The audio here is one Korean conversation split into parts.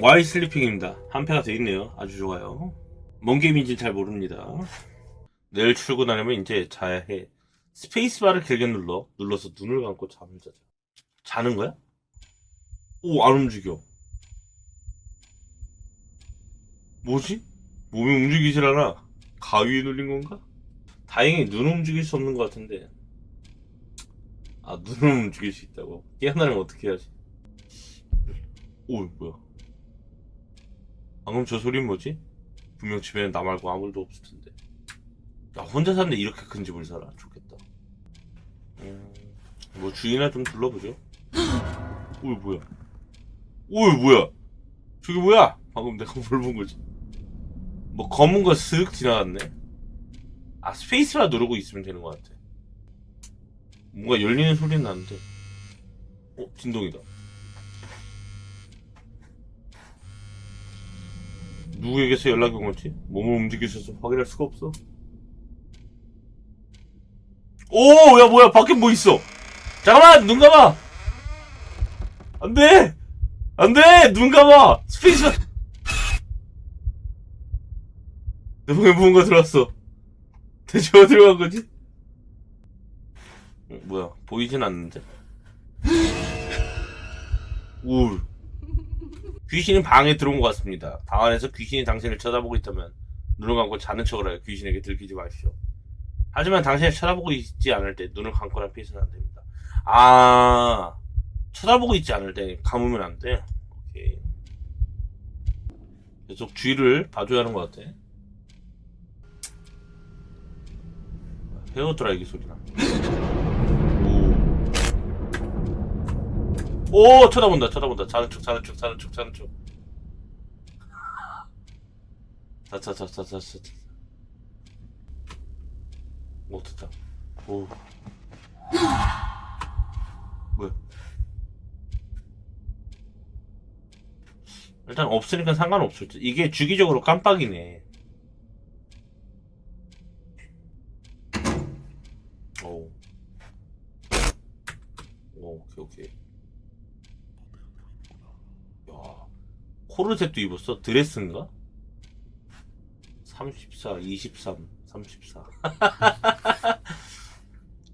와이 슬리핑입니다. 한 패가 돼 있네요. 아주 좋아요. 뭔 게임인지 잘 모릅니다. 내일 출근하려면 이제 자야 해. 스페이스바를 길게 눌러 눌러서 눈을 감고 잠을 자자. 자는 거야? 오, 안 움직여. 뭐지? 몸이 움직이질 않아. 가위에 눌린 건가? 다행히 눈은 움직일 수 없는 것 같은데. 아, 눈은 움직일 수 있다고. 깨어나면 어떻게 해야지? 오, 뭐야. 방금 저 소리는 뭐지? 분명 집에는 나 말고 아무도 없을 텐데. 야, 혼자 사는데 이렇게 큰 집을 살아. 좋겠다. 음, 뭐 주위나 좀 둘러보죠. 오, 뭐야. 오, 뭐야. 저게 뭐야? 방금 내가 뭘 본 거지? 뭐 검은 거 슥 지나갔네. 아, 스페이스바 누르고 있으면 되는 것 같아. 뭔가 열리는 소리는 나는데. 어, 진동이다. 누구에게서 연락이 온 거지? 몸을 움직이셔서 확인할 수가 없어. 오, 야, 뭐야, 밖에 뭐 있어? 잠깐만, 눈 감아! 안 돼! 안 돼! 눈 감아! 스페이스! 내 방에 무언가 들어왔어. 대체 어디로 간 거지? 어, 뭐야, 보이진 않는데? 울. 귀신이 방에 들어온 것 같습니다. 방 안에서 귀신이 당신을 쳐다보고 있다면 눈을 감고 자는 척을 하여 귀신에게 들키지 마십시오. 하지만 당신을 쳐다보고 있지 않을 때 눈을 감거나 피해서는 안 됩니다. 아, 쳐다보고 있지 않을 때 감으면 안 돼. 오케이. 계속 주위를 봐줘야 하는 것 같아. 헤어 드라이기 소리 나. 오. 오, 쳐다본다, 쳐다본다. 자는 척, 자는 척, 자는 척, 자는 척. 자, 자, 자, 자, 자, 자. 자. 오, 됐다. 오. 뭐야? 일단 없으니까 상관없을 듯. 이게 주기적으로 깜빡이네. 오. 오, 오케이, 오케이. 야, 코르셋도 입었어? 드레스인가? 34, 23, 34.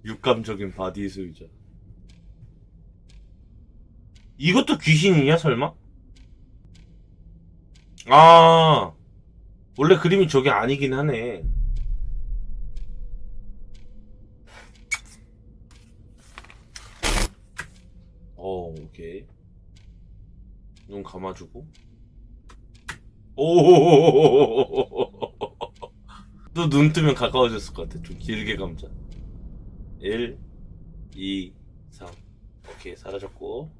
육감적인 바디 소유자. 이것도 귀신이냐, 설마? 아, 원래 그림이 저게 아니긴 하네. 어, 오케이. 눈 감아주고. 오, 또 눈 뜨면 가까워졌을 것 같아. 좀 길게 감자. 1, 2, 3. 오케이, 사라졌고.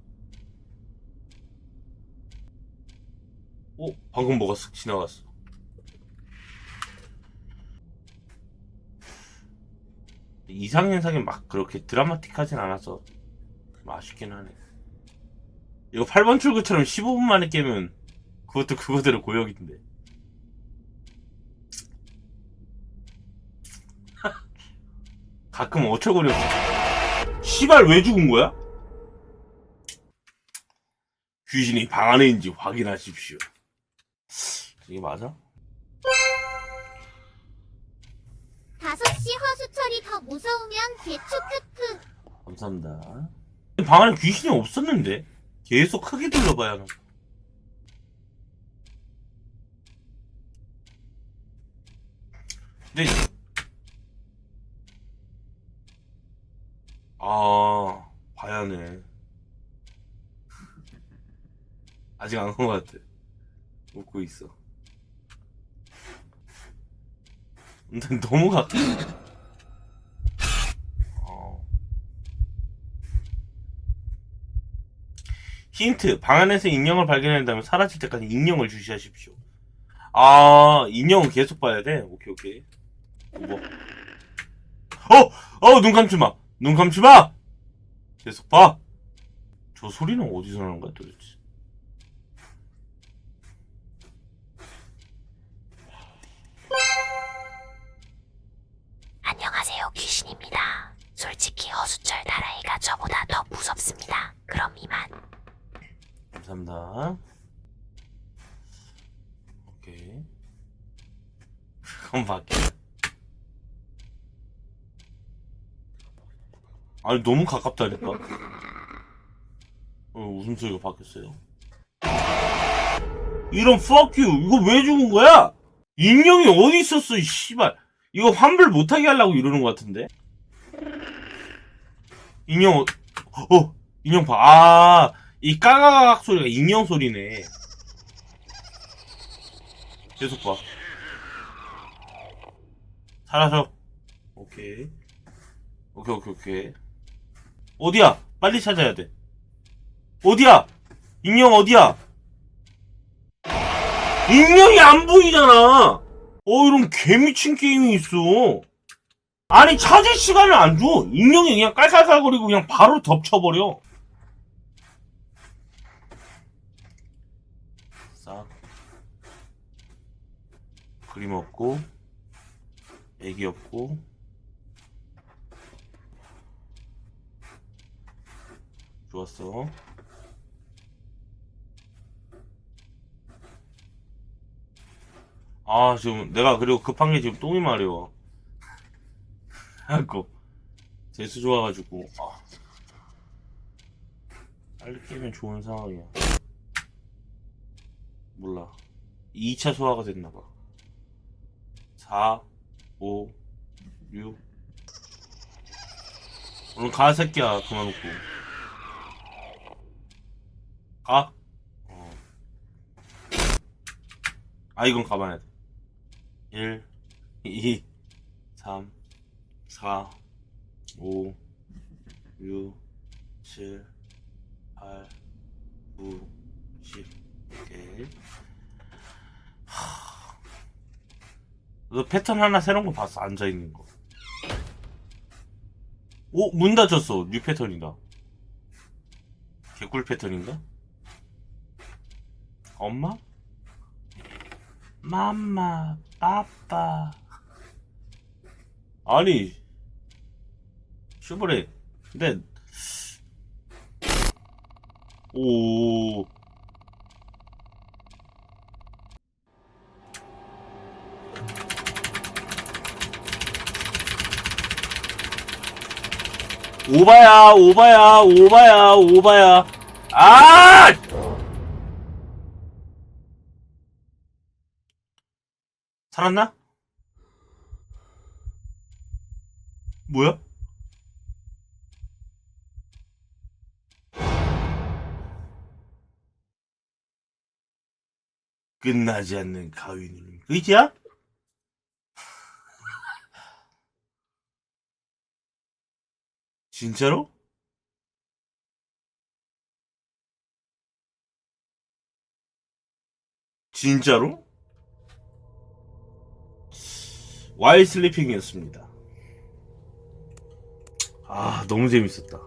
오, 방금 뭐가 쓱 지나갔어. 이상현상이 막 그렇게 드라마틱하진 않아서 맛있긴 하네. 이거 8번 출구처럼 15분 만에 깨면 그것도 그거대로 고역인데. 가끔 어처구니 없어. 시발 왜 죽은 거야? 귀신이 방 안에인지 확인하십시오. 이게 맞아? 5시 허수철이 더 무서우면 개추 크크 감사합니다. 방 안에 귀신이 없었는데 계속 크게 둘러봐야 하는. 거. 근데 아 봐야 하네. 아직 안 온 것 같아. 웃고 있어. 근데 너무 가까. 어. 힌트. 방 안에서 인형을 발견한다면 사라질 때까지 인형을 주시하십시오. 아, 인형은 계속 봐야 돼? 오케이, 오케이. 뭐. 어! 어! 눈 감지 마! 눈 감지 마! 계속 봐! 저 소리는 어디서 나는 거야 도대체? 안녕하세요 귀신입니다. 솔직히 허수철 나라이가 저보다 더 무섭습니다. 그럼 이만. 감사합니다. 오케이. 그건 밖에. 아니 너무 가깝다니까. 어, 웃음소리가 바뀌었어요. 이런 fuck you 이거 왜 죽은 거야? 인형이 어디 있었어 이 씨발. 이거 환불 못하게 하려고 이러는 것 같은데. 인형 어, 어 인형 봐. 아, 이 까가각 소리가 인형 소리네. 계속 봐. 사라져. 오케이. 오케이, 오케이, 오케이. 어디야? 빨리 찾아야 돼. 어디야? 인형 어디야? 인형이 안 보이잖아! 어, 이런 개미친 게임이 있어. 아니, 찾을 시간을 안 줘. 인형이 그냥 깔깔깔거리고 그냥 바로 덮쳐버려. 싹. 그림 없고, 애기 없고, 좋았어. 아, 지금 내가 그리고 급한 게 지금 똥이 마려워. 하고 재수 좋아가지고 아. 빨리 깨면 좋은 상황이야. 몰라. 2차 소화가 됐나봐. 4, 5, 6. 오늘 가, 새끼야. 그만 놓고. 가? 어. 아, 이건 가봐야 돼. 1, 2, 3, 4, 5, 6, 7, 8, 9, 10. 오케이. 하... 너 패턴 하나 새로운 거 봤어? 앉아있는 거. 오, 문 닫혔어. 뉴 패턴이다. 개꿀 패턴인가? 엄마? 맘마, 빠빠. 아니, 슈브레. 근데, 오. 오바야, 오바야, 오바야, 오바야. 아! 살았나? 뭐야? 끝나지 않는 가위 누름. 끝이야? 진짜로? 진짜로? 와일 슬리핑이었습니다. 아, 너무 재밌었다.